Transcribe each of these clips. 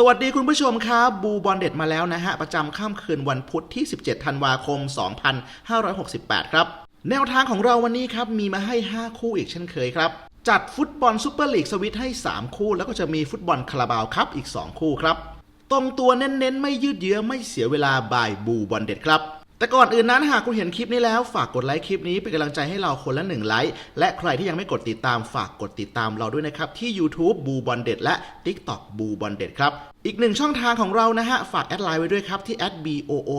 สวัสดีคุณผู้ชมครับบูบอลเด็ดมาแล้วนะฮะ ประจำค่ำคืนวันพุธที่ 17 ธันวาคม 2568 ครับ แนวทางของเราวันนี้ครับ มีมาให้ 5 คู่อีกเช่นเคยครับ จัดฟุตบอลซูเปอร์ลีกสวิตให้ 3 คู่ แล้วก็จะมีฟุตบอลคาราบาวครับอีก 2 คู่ครับ ตรงตัวเน้นๆ ไม่ยืดเยื้อไม่เสียเวลาบายบูบอลเด็ดครับ แต่ก่อนอื่นนั้นหากคุณเห็นคลิปนี้แล้วฝากกดไลค์คลิปนี้เป็นกำลังใจให้เราคนละหนึ่งไลค์และใครที่ยังไม่กดติดตามฝากกดติดตามเราด้วยนะครับ ที่ YouTube บูบอลเด็ดและ TikTok บูบอลเด็ดครับ อีกหนึ่งช่องทางของเรานะฮะ ฝากแอดไลน์ไว้ด้วยครับที่ @boo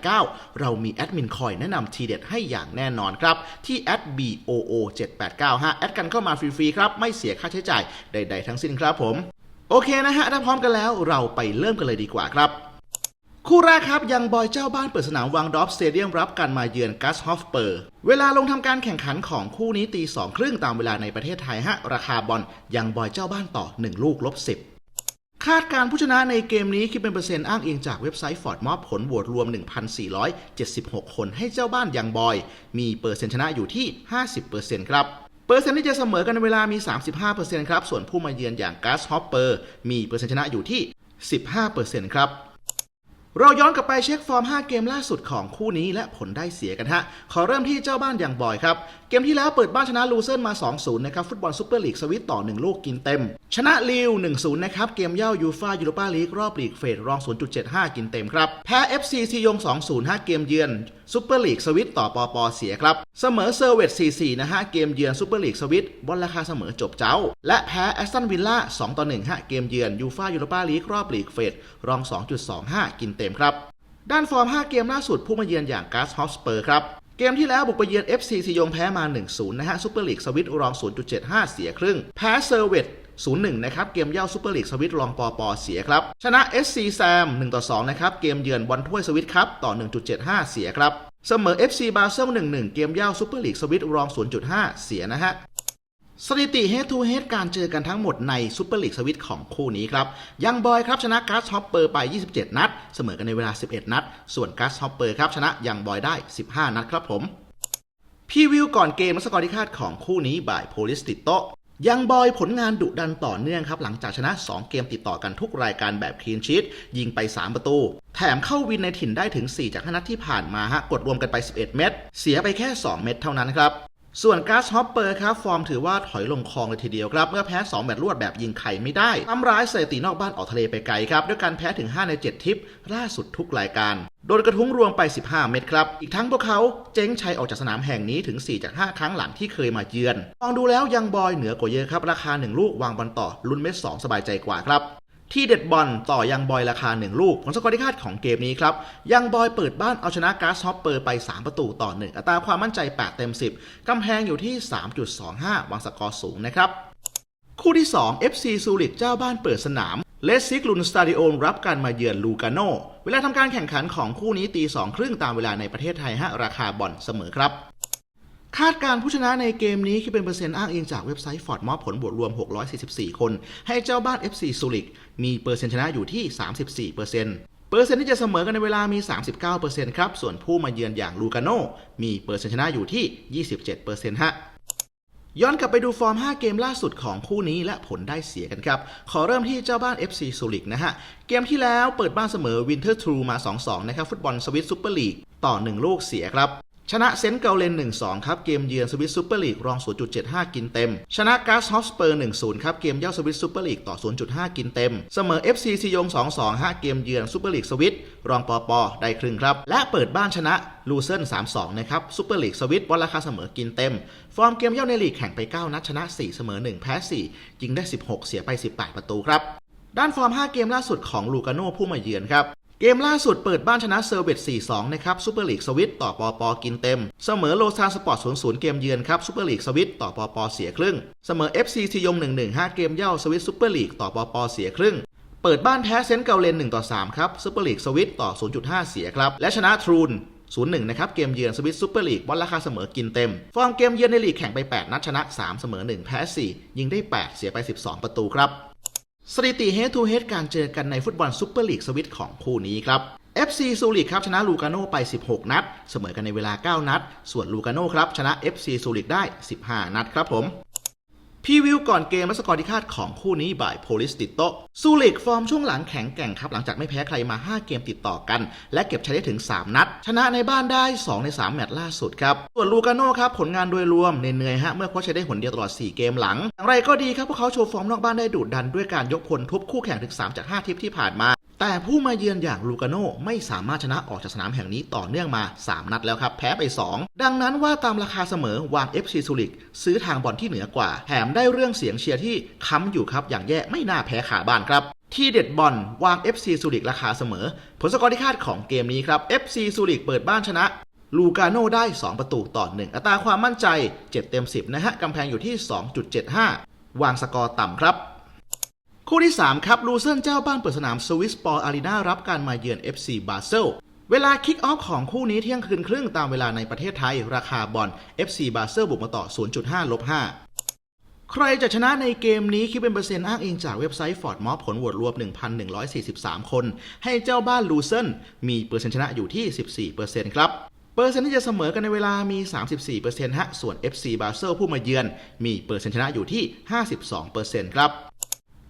789 เรามีแอดมินคอยแนะนำทีเด็ดให้อย่างแน่นอนครับ ที่ @boo 789 ฮะแอดกันเข้ามาฟรีๆครับไม่เสียค่าใช้จ่ายใด ๆ ทั้งสิ้นครับผมโอเคนะฮะถ้าพร้อมกันแล้วเราไปเริ่มกันเลยดีกว่าครับ คู่แรกครับ ยังบอยเจ้าบ้านเปิดสนามวังดอฟสเตเดียมรับการมาเยือนกัสฮอฟเปอร์ เวลาลงทำการแข่งขันของคู่นี้ตีสองครึ่งตามเวลาในประเทศไทยฮะ ราคาบอลยังบอยเจ้าบ้านต่อ 1 ลูกลบ10คาดการผู้ชนะในเกมนี้คิดเป็นเปอร์เซ็นต์อ้างอิงจากเว็บไซต์ฟอร์ดมอบผลโหวตรวม 1,476 คนให้เจ้าบ้านยังบอย มีเปอร์เซ็นต์ชนะอยู่ที่ 50%ครับเปอร์เซ็นต์ที่จะเสมอกันในเวลามี 35%ครับส่วนผู้มาเยือนอย่างกัสฮอปเปอร์มีเปอร์เซ็นต์ชนะอยู่ที่ 15%ครับ เราย้อนกลับไปเช็คฟอร์ม 5 เกมล่าสุดของคู่นี้และผลได้เสียกันฮะ ขอเริ่มที่เจ้าบ้านอย่างบอยครับ เกมที่แล้วเปิดบ้านชนะลูเซิร์นมา 2-0 นะครับ ฟุตบอลซูเปอร์ลีกสวิตต่อ 1 ลูกกินเต็ม ชนะลิว 1-0 นะครับ เกมเย่ายูฟายูโรปาลีกรอบลีกเฟดรอง 0.75 กินเต็มครับ แพ้ FC ซียง 2-0 5 เกมเยือนซูเปอร์ลีกสวิตต่อปอปอเสียครับ เสมอเซอร์เวต4-4 นะฮะ เกมเยือนซูเปอร์ลีกสวิตบอลราคาเสมอจบเจ้า และแพ้แอสตันวิลล่า 2-1ฮะเกมเยือนยูฟายูโรปาลีกรอบลีกเฟดรอง 2.25 กินเต็มครับด้านฟอร์ม 5 เกมล่าสุดผู้มาเยือนอย่างกาสฮอสเปอร์ครับ เกมที่แล้วบุกไปเยือน FC ซียงแพ้มา 1-0 นะฮะซูเปอร์ลีกสวิตรอง 0.75 เสียครึ่ง แพ้เซอร์เวต0-1 นะครับ เกมเย่าซูเปอร์ลีกสวิตรองปอปอเสียครับ ชนะ SC แซม 1-2 นะครับ เกมเยือนบอลถ้วยสวิตครับ ต่อ 1.75 เสียครับ เสมอ FC บาเซล1-1 เกมเย่าซูเปอร์ลีกสวิตรอง 0.5 เสียนะฮะ สถิติ head to head การเจอกันทั้งหมดในซูเปอร์ลีกสวิตของคู่นี้ครับ ยังบอยครับชนะการ์ดฮอปเปอร์ไป 27 นัด เสมอกันในเวลา 11 นัด ส่วนการ์ดฮอปเปอร์ครับชนะยังบอยได้ 15 นัดครับผมพี่วิวก่อนเกมและสกอร์ที่คาดของคู่นี้บ่ายโพลิสติโตยังบอยผลงานดุดันต่อเนื่องครับ หลังจากชนะ 2 เกมติดต่อกันทุกรายการแบบคลีนชีตยิงไป 3 ประตู แถมเข้าวินในถิ่นได้ถึง 4 จากนัดที่ผ่านมาฮะกดรวมกันไป 11 เม็ดเสียไปแค่ 2 เม็ดเท่านั้นครับ ส่วนก๊าซฮอปเปอร์ครับฟอร์มถือว่าถอยลงคลองเลยทีเดียวครับ เมื่อแพ้ 2 แมตช์รวดแบบยิงไข่ไม่ได้ทำร้ายสถิตินอกบ้านออกทะเลไปไกลครับ ด้วยการแพ้ถึง 5 ใน 7 ทิปล่าสุดทุกรายการ โดนกระทุ้งรวมไป 15 เม็ดครับ อีกทั้งพวกเขาเจ๊งชัยออกจากสนามแห่งนี้ถึง 4 จาก 5 ครั้งหลังที่เคยมาเยือนมองดูแล้วยังบอยเหนือกว่าเยอะครับราคา 1 ลูกวางบอลต่อลุ้นเม็ด2สบายใจกว่าครับ ที่เด็ดบอลต่อยังบอยราคา 1 ลูกผลสกอร์ที่คาดของเกมนี้ครับยังบอยเปิดบ้านเอาชนะกาซฮอปเปอร์ไป 3 ประตูต่อ 1 อัตราความมั่นใจ 8 เต็ม 10 กำแพงอยู่ที่ 3.25 วางสกอร์สูงนะครับ คู่ที่ 2 FC ซูริกเจ้าบ้านเปิดสนามเลสซิกลุนสตาดิโอรับการมาเยือนลูกาโนเวลาทำการแข่งขันของคู่นี้ตีสองครึ่งตามเวลาในประเทศไทยฮะราคาบอลเสมอครับ คาดการณ์ผู้ชนะในเกมนี้คิดเป็นเปอร์เซ็นต์อ้างอิงจากเว็บไซต์ฟอร์ดมอบผลบวกรวม 644 คน ให้เจ้าบ้าน FC ซูริกมีเปอร์เซ็นต์ชนะอยู่ที่ 34%เปอร์เซ็นต์เปอร์เซ็นต์ที่จะเสมอกันในเวลามี 39%ครับ ส่วนผู้มาเยือนอย่างลูกาโนมีเปอร์เซ็นต์ชนะอยู่ที่ 27%ฮะย้อนกลับไปดูฟอร์ม 5 เกมล่าสุดของคู่นี้และผลได้เสียกันครับ ขอเริ่มที่เจ้าบ้าน FC ซูริกนะฮะ เกมที่แล้วเปิดบ้านเสมอวินเทอร์ทรูมา 2-2 นะครับ ฟุตบอลสวิตซูเปอร์ลีกต่อ 1 ลูกเสียครับ ชนะเซนต์เกาเลน 1-2 ครับ เกมเยือนสวิตซูเปอร์ลีกรอง 0.75 กินเต็ม ชนะกาสฮอฟสเปอร์ 1-0 ครับ เกมเย่าสวิตซูเปอร์ลีกต่อ 0.5 กินเต็ม เสมอ FC ซียง 2-2 5 เกมเยือนซูเปอร์ลีกสวิตรองปอปอได้ครึ่งครับ และเปิดบ้านชนะลูเซิน3-2 นะครับซูเปอร์ลีกสวิตบอลราคาเสมอกินเต็ม ฟอร์มเกมเย่าในลีกแข่งไป 9 นัดชนะ 4 เสมอ 1 แพ้ 4 ยิงได้ 16 เสียไป 18 ประตูครับ ด้านฟอร์ม 5 เกมล่าสุดของลูกาโน่ผู้มาเยือนครับ เกมล่าสุดเปิดบ้านชนะเซอร์เวต4-2 นะครับซูเปอร์ลีกสวิตต่อปอปอกินเต็ม เสมอโลซานสปอร์ต0-0 เกมเยือนครับซูเปอร์ลีกสวิตต่อปอปอเสียครึ่ง เสมอ FC ซียง1-1 5 เกมเย่าสวิตซูเปอร์ลีกต่อปอปอเสียครึ่งเปิดบ้านแพ้เซนต์เกาเลน1ต่อ3ครับซูเปอร์ลีกสวิตต่อ 0.5 เสียครับ และชนะทรูน0-1 นะครับ เกมเยือนสวิตซูเปอร์ลีกบอลราคาเสมอกินเต็ม ฟอร์มเกมเยือนในลีกแข่งไป 8 นัดชนะ 3 เสมอ 1 แพ้ 4 ยิงได้ 8 เสียไป 12 ประตูครับ สถิติ head to head การเจอกันในฟุตบอลซูเปอร์ลีกสวิตของคู่นี้ครับ FC ซูริกครับชนะลูกาโนไป 16 นัด เสมอกันในเวลา 9 นัด ส่วนลูกาโนครับชนะ FC ซูริกได้ 15 นัดครับผม พีวิวก่อนเกมและสกอร์ที่คาดของคู่นี้บ่ายโพลิสติโตซูริกฟอร์มช่วงหลังแข็งแกร่งครับ หลังจากไม่แพ้ใครมา 5 เกมติดต่อกัน และเก็บชัยได้ถึง 3 นัด ชนะในบ้านได้ 2 ใน 3 แมตช์ล่าสุดครับ ส่วนลูกาโน่ครับ ผลงานโดยรวมเหนื่อยฮะ เมื่อคว้าชัยได้หนเดียวตลอด 4 เกมหลัง อย่างไรก็ดีครับ พวกเขาโชว์ฟอร์มนอกบ้านได้ดุดันด้วยการยกพลทุบคู่แข่งถึง 3 จาก 5 ทิปที่ผ่านมา แต่ผู้มาเยือนอย่างลูกาโน่ไม่สามารถชนะออกจากสนามแห่งนี้ต่อเนื่องมา 3 นัดแล้วครับ แพ้ไป 2 ดังนั้นว่าตามราคาเสมอวาง FC ซูริก ซื้อทางบอลที่เหนือกว่าแถมได้เรื่องเสียงเชียร์ที่ค้ำอยู่ครับอย่างแย่ไม่น่าแพ้ขาบ้านครับที่เด็ดบอลวาง FC ซูริกราคาเสมอ ผลสกอร์ที่คาดของเกมนี้ครับ FC ซูริกเปิดบ้านชนะ ลูกาโน่ได้ 2 ประตูต่อ 1 อัตราความมั่นใจ 7 เต็ม 10 นะฮะกำแพงอยู่ที่ 2.75 วางสกอร์ต่ำครับ คู่ที่ 3 ครับลูเซนเจ้าบ้านเปิดสนามสวิสปอร์อารีนารับการมาเยือน FC บาเซลเวลาคิกออฟของคู่นี้เที่ยงคืนครึ่งตามเวลาในประเทศไทย ราคาบอล FC บาเซลบุกมาต่อ 0.5ลบ5ใครจะชนะในเกมนี้คิดเป็นเปอร์เซ็นต์อ้างอิงจากเว็บไซต์ฟอร์ดมอผลโหวตรวม 1,143 คน ให้เจ้าบ้านลูเซนมีเปอร์เซ็นต์ชนะอยู่ที่ 14%ครับเปอร์เซ็นต์ที่จะเสมอกันในเวลามี 34%ฮะ ส่วน FC บาเซลผู้มาเยือน มีเปอร์เซ็นต์ชนะอยู่ที่ 52%ครับ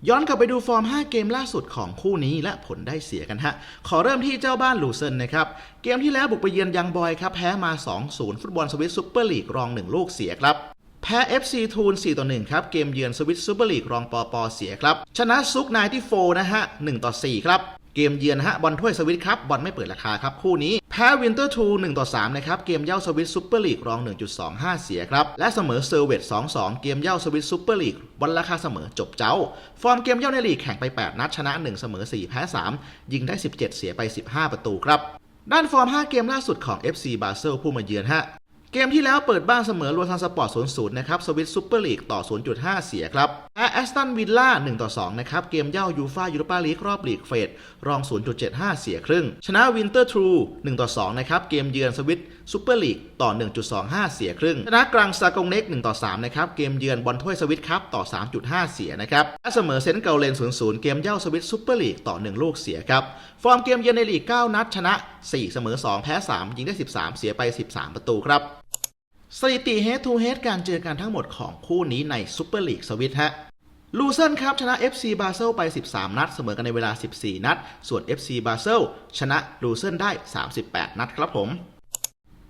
ย้อนกลับไปดูฟอร์ม 5 เกมล่าสุดของคู่นี้และผลได้เสียกันฮะ ขอเริ่มที่เจ้าบ้านลูเซนนะครับ เกมที่แล้วบุกไปเยือนยังบอยครับ แพ้มา 2-0 ฟุตบอลสวิตซูเปอร์ลีกรอง 1 ลูกเสียครับ แพ้ FC ทูน4ต่อ1ครับ เกมเยือนสวิตซูเปอร์ลีกรองปอปอเสียครับ ชนะซุกนายที่โฟนะฮะ1ต่อ4ครับ เกมเยือนฮะบอลถ้วยสวิตครับบอลไม่เปิดราคาครับ คู่นี้แพ้วินเตอร์ทู1ต่อ3นะครับเกมเย่าสวิตซูเปอร์ลีกรอง 1.25 เสียครับ และเสมอเซอร์เวต2-2 เกมเย่าสวิตซูเปอร์ลีกบอลราคาเสมอจบเจ้า ฟอร์มเกมเย่าในลีกแข่งไป 8 นัดชนะ 1 เสมอ 4 แพ้ 3 ยิงได้ 17 เสียไป 15 ประตูครับ ด้านฟอร์ม 5 เกมล่าสุดของ FC บาเซลผู้มาเยือนฮะ เกมที่แล้วเปิดบ้านเสมอลวนซันสปอร์ต0-0 นะครับ สวิตซูเปอร์ลีกต่อ 0.5 เสียครับแพ้แอสตันวิลล่า1-2 นะครับ เกมเย่ายูฟายูโรปาลีกรอบลีกเฟดรอง 0.75 เสียครึ่ง ชนะวินเตอร์ทรู1-2 นะครับ เกมเยือนสวิตซูเปอร์ลีกต่อ 1.25 เสียครึ่ง ชนะกรังซากงเน็ก1-3 นะครับ เกมเยือนบอลถ้วยสวิตครับต่อ 3.5 เสียนะครับและเสมอเซนต์เกาเลน 0-0 เกมเย่าสวิตซูเปอร์ลีกต่อ 1 ลูกเสียครับ ฟอร์มเกมเยือนในลีก 9 นัดชนะ 4 เสมอ 2 แพ้ 3 ยิงได้ 13 เสียไป 13 ประตูครับ สถิติ head to head การเจอกันทั้งหมดของคู่นี้ในซูเปอร์ลีกสวิตฮะลูเซนครับชนะ FC บาเซลไป 13 นัด เสมอกันในเวลา 14 นัด ส่วน FC บาเซลชนะลูเซนได้ 38 นัดครับผม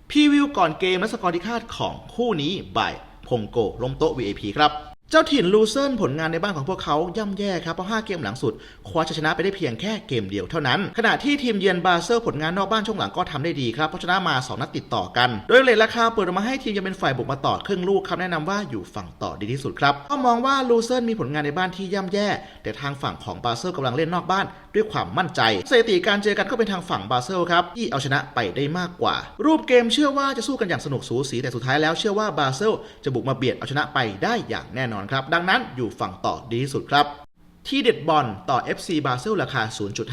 พรีวิวก่อนเกมและสกอร์ที่คาดของคู่นี้บ่ายพงโกลมโต๊ะ VIP ครับ เจ้าถิ่นลูเซนผลงานในบ้านของพวกเขาย่ำแย่ครับเพราะ 5 เกมหลังสุด คว้าชัยชนะไปได้เพียงแค่เกมเดียวเท่านั้น ขณะที่ทีมเยือนบาเซลผลงานนอกบ้านช่วงหลังก็ทำได้ดีครับเพราะชนะมา 2 นัดติดต่อกัน โดยเลทราคาเปิดมาให้ทีมยังเป็นฝ่ายบุกมาต่อครึ่งลูกครับแนะนำว่าอยู่ฝั่งต่อดีที่สุดครับก็มองว่าลูเซนมีผลงานในบ้านที่ย่ำแย่ แต่ทางฝั่งของบาเซลกำลังเล่นนอกบ้านด้วยความมั่นใจสถิติการเจอกันก็เป็นทางฝั่งบาเซลครับที่เอาชนะไปได้มากกว่า รูปเกมเชื่อว่าจะสู้กันอย่างสนุกสูสีแต่สุดท้ายแล้วเชื่อว่าบาเซลจะบุกมาเบียดเอาชนะไปได้อย่างแน่นอนครับ ดังนั้นอยู่ฝั่งต่อดีที่สุดครับ ที่เด็ดบอลต่อ FC บาเซลราคา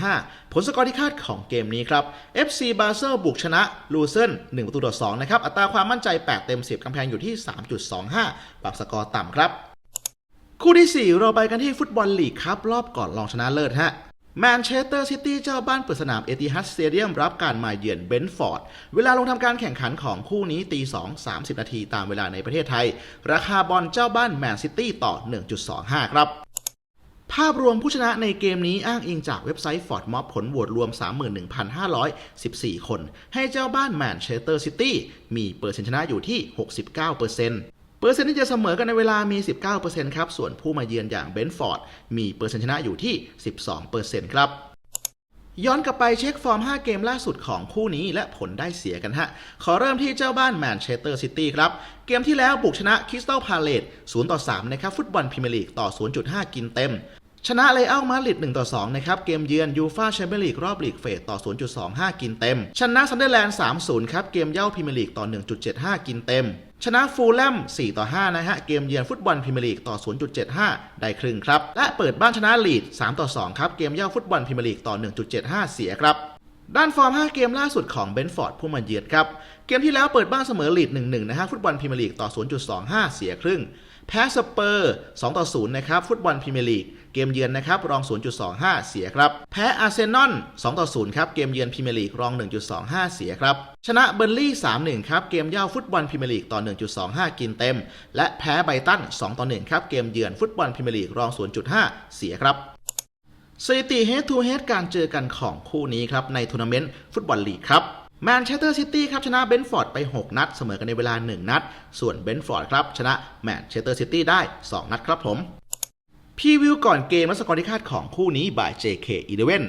0.5 ผลสกอร์ที่คาดของเกมนี้ครับ FC บาเซลบุกชนะลูเซน1ประตูต่อ2นะครับ อัตราความมั่นใจ 8 เต็ม 10 กำแพงอยู่ที่ 3.25ปรับสกอร์ต่ำครับ คู่ที่ 4 เราไปกันที่ฟุตบอลลีกครับรอบก่อนรองชนะเลิศฮะ แมนเชสเตอร์ซิตี้เจ้าบ้านเปิดสนามเอติฮัดสเตเดียมรับการมาเยือนเบนฟอร์ด เวลาลงทำการแข่งขันของคู่นี้ตี 2 30 นาทีตามเวลาในประเทศไทย ราคาบอลเจ้าบ้านแมนซิตี้ต่อ 1.25 ครับภาพรวมผู้ชนะในเกมนี้อ้างอิงจากเว็บไซต์ Ford Mob ผลโหวตรวม 31,514 คน ให้เจ้าบ้านแมนเชสเตอร์ซิตี้มีเปอร์เซ็นต์ชนะอยู่ที่ 69%เเปอร์เซ็นต์ที่จะเสมอกันในเวลามี 19%ครับ ส่วนผู้มาเยือนอย่างเบนฟอร์ดมีเปอร์เซ็นต์ชนะอยู่ที่ 12%ครับย้อนกลับไปเช็คฟอร์ม 5 เกมล่าสุดของคู่นี้และผลได้เสียกันฮะ ขอเริ่มที่เจ้าบ้านแมนเชสเตอร์ซิตี้ครับ เกมที่แล้วบุกชนะคริสตัลพาเลต0ต่อ 3 นะครับ ฟุตบอลพรีเมียร์ลีกต่อ 0.5 กินเต็ม ชนะเลอัลมาดริด1ต่อ2นะครับ เกมเยือนยูฟาแชมเปี้ยนลีกรอบลีกเฟสต่อ 0.25 กินเต็ม ชนะซันเดอร์แลนด์ 3-0 ครับ เกมเย่าพรีเมียร์ลีกต่อ 1.75 กินเต็ม ชนะฟูลแลม 4 ต่อ 5 นะฮะ เกมเยือนฟุตบอลพรีเมียร์ลีกต่อ 0.75 ได้ครึ่งครับ และเปิดบ้านชนะลีด 3 ต่อ 2 ครับ เกมเย่าฟุตบอลพรีเมียร์ลีกต่อ 1.75 เสียครับด้านฟอร์ม 5 เกมล่าสุดของเบนฟอร์ดผู้มาเยือนครับ เกมที่แล้วเปิดบ้านเสมอลีด 1-1 นะฮะ ฟุตบอลพรีเมียร์ลีกต่อ 0.25 เสียครึ่ง แพ้สเปอร์ 2 ต่อ 0 นะครับ ฟุตบอลพรีเมียร์ลีก เกมเยือนนะครับรอง 0.25 เสียครับ แพ้อาร์เซนอล2ต่อ0ครับเกมเยือนพรีเมียร์ลีกรอง 1.25 เสียครับ ชนะเบอร์ลี่3-1 ครับ เกมเย่าฟุตบอลพรีเมียร์ลีกต่อ 1.25 กินเต็ม และแพ้ไบตัน2ต่อ1ครับเกมเยือนฟุตบอลพรีเมียร์ลีกรอง 0.5 เสียครับสถิติ head to head การเจอกันของคู่นี้ครับในทัวร์นาเมนต์ฟุตบอลลีกครับแมนเชสเตอร์ซิตี้ครับชนะเบนฟอร์ดไป 6 นัด เสมอกันในเวลา 1 นัด ส่วนเบนฟอร์ดครับชนะแมนเชสเตอร์ซิตี้ได้ 2 นัดครับผม พีวิวก่อนเกมและสกอร์ที่คาดของคู่นี้บ่าย JK11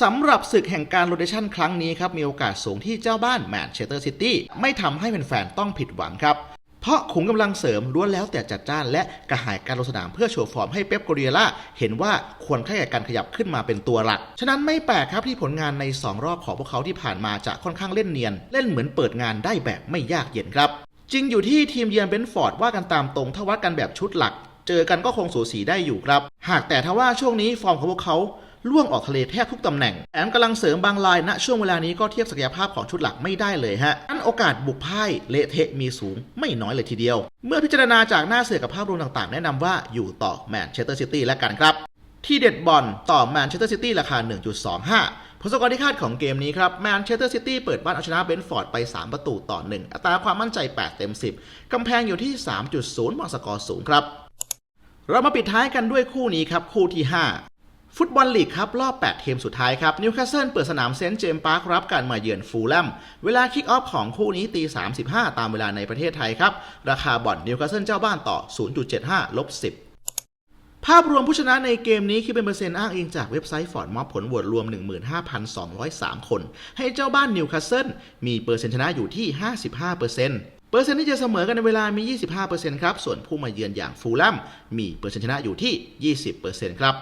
สำหรับศึกแห่งการโรเตชันครั้งนี้ครับ มีโอกาสสูงที่เจ้าบ้านแมนเชสเตอร์ซิตี้ไม่ทำให้แฟนๆต้องผิดหวังครับ เพราะขุมกำลังเสริมล้วนแล้วแต่จัดจ้าน และกระหายการลงสนามเพื่อโชว์ฟอร์มให้เป๊ปโกเรียล่าเห็นว่าควรค่าแก่การขยับขึ้นมาเป็นตัวหลัก ฉะนั้นไม่แปลกครับที่ผลงานใน 2 รอบของพวกเขาที่ผ่านมาจะค่อนข้างเล่นเนียน เล่นเหมือนเปิดงานได้แบบไม่ยากเย็นครับจริงอยู่ที่ทีมเยือนเบนฟอร์ดว่ากันตามตรงถ้าวัดกันแบบชุดหลัก เจอกันก็คงสูสีได้อยู่ครับ หากแต่ถ้าว่าช่วงนี้ฟอร์มของพวกเขาล่วงออกทะเลแทบทุกตำแหน่งแถมกำลังเสริมบางรายณช่วงเวลานี้ก็เทียบศักยภาพของชุดหลักไม่ได้เลยฮะอันโอกาสบุกพ่ายเละเทะมีสูงไม่น้อยเลยทีเดียว เมื่อพิจารณาจากหน้าเสือกับภาพรวมต่างๆ แนะนำว่าอยู่ต่อแมนเชสเตอร์ซิตี้แล้วกันครับ ที่เด็ดบอลต่อแมนเชสเตอร์ซิตี้ราคา 1.25 ผลสกอร์ที่คาดของเกมนี้ครับแมนเชสเตอร์ซิตี้เปิดบ้านเอาชนะเบนฟอร์ดไป 3 ประตูต่อ 1 อัตราความมั่นใจ 8 เต็ม 10 กำแพงอยู่ที่ 3.0วางสกอร์สูงครับ เรามาปิดท้ายกันด้วยคู่นี้ครับ คู่ที่ 5 ฟุตบอลลีกครับ รอบ8ทีมสุดท้ายครับ นิวคาสเซิลเปิดสนามเซนต์เจมส์พาร์ครับการมาเยือนฟูลแลม เวลาคิกออฟของคู่นี้ตี 35 ตามเวลาในประเทศไทยครับ ราคาบอลนิวคาสเซิลเจ้าบ้านต่อ 0.75ลบ10ภาพรวมผู้ชนะในเกมนี้คิดเป็นเปอร์เซ็นต์อ้างอิงจากเว็บไซต์ฟอร์ดมอบผลโหวตรวม 15,203 คน ให้เจ้าบ้านนิวคาสเซิลมีเปอร์เซ็นต์ชนะอยู่ที่ 55%เปอร์เซ็นต์ เปอร์เซ็นต์ที่จะเสมอกันในเวลามี 25%ครับ ส่วนผู้มาเยือนอย่างฟูลแลมมีเปอร์เซ็นต์ชนะอยู่ที่ 20%ครับ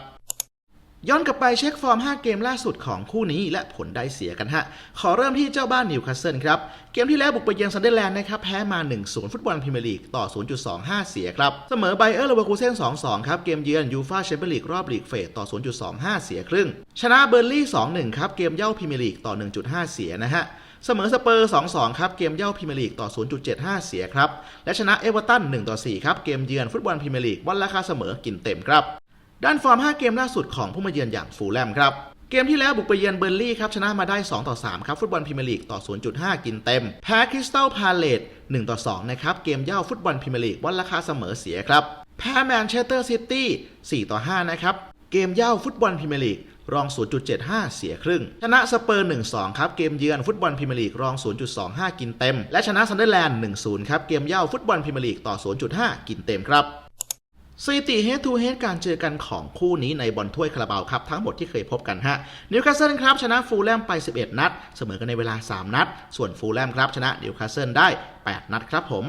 ย้อนกลับไปเช็คฟอร์ม 5 เกมล่าสุดของคู่นี้และผลได้เสียกันฮะ ขอเริ่มที่เจ้าบ้านนิวคาสเซิลครับ เกมที่แล้วบุกไปเยือนซันเดอร์แลนด์นะครับ แพ้มา 1-0 ฟุตบอลพรีเมียร์ลีกต่อ 0.25 เสียครับ เสมอไบเออร์เลเวอร์คูเซ่น2-2 ครับ เกมเยือนยูฟาแชมเปี้ยนลีกรอบลีกเฟสต่อ 0.25 เสียครึ่ง ชนะเบอร์ลี่ 2-1 ครับ เกมเย่าพรีเมียร์ลีกต่อ 1.5 เสียนะฮะ เสมอสเปอร์ 2-2 ครับ เกมเย่าพรีเมียร์ลีกต่อ 0.75 เสียครับ และชนะเอเวอร์ตัน 1-4 ครับ เกมเยือนฟุตบอลพรีเมียร์ลีกวันราคาเสมอกินเต็มครับ ด้านฟอร์ม 5 เกมล่าสุดของผู้มาเยือนอย่างฟูลแลมครับเกมที่แล้วบุกไปเยือนเบอร์ลี่ครับชนะมาได้ 2 ต่อ 3 ครับ ฟุตบอลพรีเมียร์ลีกต่อ 0.5 กินเต็ม แพ้คริสตัลพาเลต1ต่อ 2 นะครับ เกมเย่าฟุตบอลพรีเมียร์ลีกวันราคาเสมอเสียครับ แพ้แมนเชสเตอร์ซิตี้4ต่อ 5 นะครับ เกมเย่าฟุตบอลพรีเมียร์ลีก รอง 0.75 เสียครึ่ง ชนะสเปอร์ 1-2 ครับ เกมเยือนฟุตบอลพรีเมียร์ลีกรอง 0.25 กินเต็ม และชนะซันเดอร์แลนด์ 1-0 ครับ เกมเย่าฟุตบอลพรีเมียร์ลีกต่อ 0.5 กินเต็มครับสถิติ head to head การเจอกันของคู่นี้ในบอลถ้วยคาราบาวครับ ทั้งหมดที่เคยพบกันฮะนิวคาสเซิลครับ ชนะฟูลแลมไป 11 นัด เสมอกันในเวลา 3 นัด ส่วนฟูลแลมครับ ชนะนิวคาสเซิลได้ 8 นัดครับผม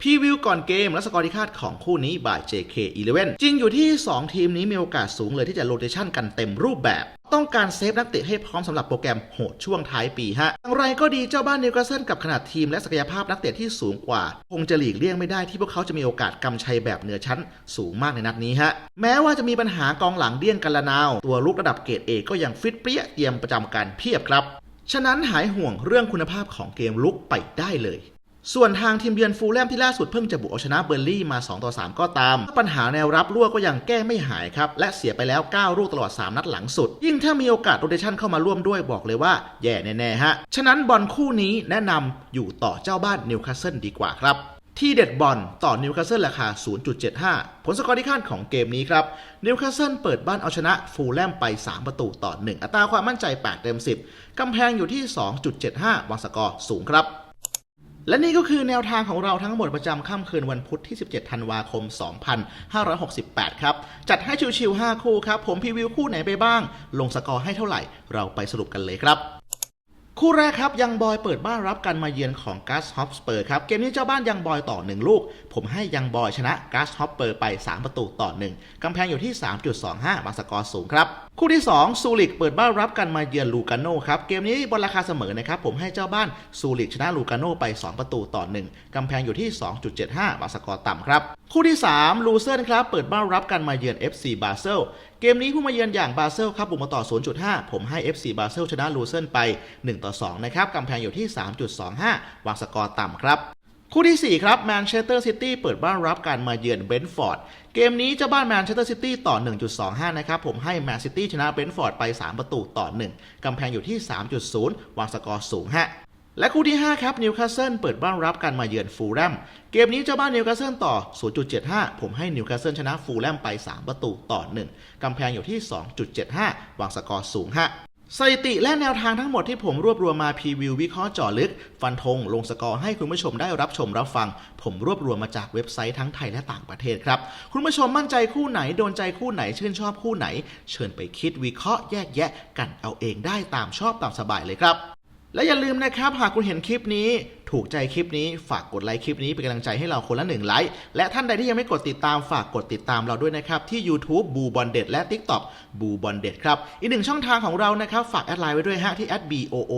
พรีวิวก่อนเกมและสกอร์ที่คาดของคู่นี้บ่าย JK11 จริงอยู่ที่ 2 ทีมนี้มีโอกาสสูงเลยที่จะโรเตชันกันเต็มรูปแบบ ต้องการเซฟนักเตะให้พร้อมสำหรับโปรแกรมโหดช่วงท้ายปีฮะอย่างไรก็ดีเจ้าบ้านนิวคาสเซิลกับขนาดทีมและศักยภาพนักเตะที่สูงกว่า คงจะหลีกเลี่ยงไม่ได้ที่พวกเขาจะมีโอกาสกำชัยแบบเหนือชั้นสูงมากในนัดนี้ฮะแม้ว่าจะมีปัญหากองหลังเดี้ยงกันละนาว ตัวลุกระดับเกรดเอก็ยังฟิตเปรี้ยเตรียมประจำการเพียบครับ ฉะนั้นหายห่วงเรื่องคุณภาพของเกมลุกไปได้เลย ส่วนทางทีมเยือนฟูลแลมที่ล่าสุดเพิ่งจะบุกเอาชนะเบอร์ลี่มา 2 ต่อ 3 ก็ตาม ปัญหาแนวรับรั่วก็ยังแก้ไม่หายครับ และเสียไปแล้ว 9 ลูกตลอด 3 นัดหลังสุด ยิ่งถ้ามีโอกาสโรเตชันเข้ามาร่วมด้วยบอกเลยว่า แย่แน่ๆฮะ ฉะนั้นบอลคู่นี้แนะนำอยู่ต่อเจ้าบ้านนิวคาสเซิลดีกว่าครับที่เด็ดบอลต่อนิวคาสเซิลราคา 0.75 ผลสกอร์ที่คาดของเกมนี้ครับ นิวคาสเซิลเปิดบ้านเอาชนะฟูลแลมไป 3 ประตูต่อ 1 อัตราความมั่นใจ 8 เต็ม 10 กำแพงอยู่ที่ 2.75วางสกอร์สูงครับ และนี่ก็คือแนวทางของเราทั้งหมดประจำค่ำคืนวันพุธที่ 17 ธันวาคม 2568 ครับ จัดให้ชิวๆ5 คู่ครับ ผมพรีวิวคู่ไหนไปบ้าง ลงสกอร์ให้เท่าไหร่ เราไปสรุปกันเลยครับคู่แรกครับยังบอยเปิดบ้านรับการมาเยือนของกัสฮอปสเปอร์ครับเกมนี้เจ้าบ้านยังบอยต่อ 1 ลูก ผมให้ยังบอยชนะกัสฮอปเปอร์ไป 3 ประตูต่อ 1กำแพงอยู่ที่ 3.25บาสกอร์สูงครับ คู่ที่ 2 ซูริกเปิดบ้านรับกันมาเยือนลูกาโน่ครับ เกมนี้บอลราคาเสมอนะครับ ผมให้เจ้าบ้านซูริกชนะลูกาโน่ไป 2 ประตูต่อ 1 กำแพงอยู่ที่ 2.75 บางสกอร์ต่ำครับ คู่ที่ 3 ลูเซนครับ เปิดบ้านรับกันมาเยือน FC บาเซลเกมนี้ผู้มาเยือนอย่างบาเซลครับบุกมาต่อ 0.5 ผมให้ FC บาเซลชนะลูเซนไป 1 ต่อ 2 นะครับ กำแพงอยู่ที่ 3.25 วางสกอร์ต่ำครับ คู่ที่ 4 ครับแมนเชสเตอร์ซิตี้เปิดบ้านรับการมาเยือนเบนฟอร์ด เกมนี้เจ้าบ้านแมนเชสเตอร์ซิตี้ต่อ 1.25 นะครับ ผมให้แมนซิตี้ชนะเบนฟอร์ดไป 3 ประตูต่อ 1 กำแพงอยู่ที่ 3.0 วางสกอร์สูงฮะและคู่ที่ 5 ครับนิวคาสเซิลเปิดบ้านรับการมาเยือนฟูลแลมเกมนี้เจ้าบ้านนิวคาสเซิลต่อ 0.75 ผมให้นิวคาสเซิลชนะฟูลแลมไป 3 ประตูต่อ 1 กำแพงอยู่ที่ 2.75 วางสกอร์สูงฮะ สถิติและแนวทางทั้งหมดที่ผมรวบรวมมาพรีวิววิเคราะห์เจาะลึก ฟันธงลงสกอร์ให้คุณผู้ชมได้รับชมรับฟัง ผมรวบรวมมาจากเว็บไซต์ทั้งไทยและต่างประเทศครับ คุณผู้ชมมั่นใจคู่ไหน โดนใจคู่ไหน ชื่นชอบคู่ไหน เชิญไปคิดวิเคราะห์แยกแยะกันเอาเองได้ตามชอบตามสบายเลยครับ และอย่าลืมนะครับหากคุณเห็นคลิปนี้ ถูกใจคลิปนี้ฝากกดไลค์คลิปนี้เป็นกำลังใจให้เราคนละหนึ่งไลค์และท่านใดที่ยังไม่กดติดตามฝากกดติดตามเราด้วยนะครับ ที่ YouTube บูบอลเด็ดและ TikTok บูบอลเด็ดครับ อีกหนึ่งช่องทางของเรานะครับ ฝากแอดไลน์ไว้ด้วยฮะที่ @boo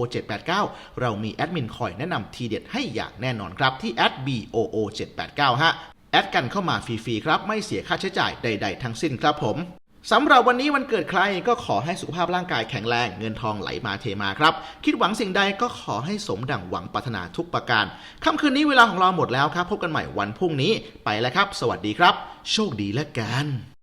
789เรามีแอดมินคอยแนะนำทีเด็ดให้อย่างแน่นอนครับที่ @boo 789ฮะแอดกันเข้ามาฟรีๆครับไม่เสียค่าใช้จ่ายใด ๆ ทั้งสิ้นครับผม สำหรับวันนี้วันเกิดใครก็ขอให้สุขภาพร่างกายแข็งแรง เงินทองไหลมาเทมาครับ คิดหวังสิ่งใดก็ขอให้สมดังหวังปรารถนาทุกประการค่ำคืนนี้เวลาของเราหมดแล้วครับ พบกันใหม่วันพรุ่งนี้ไปแล้วครับ สวัสดีครับ โชคดีและกัน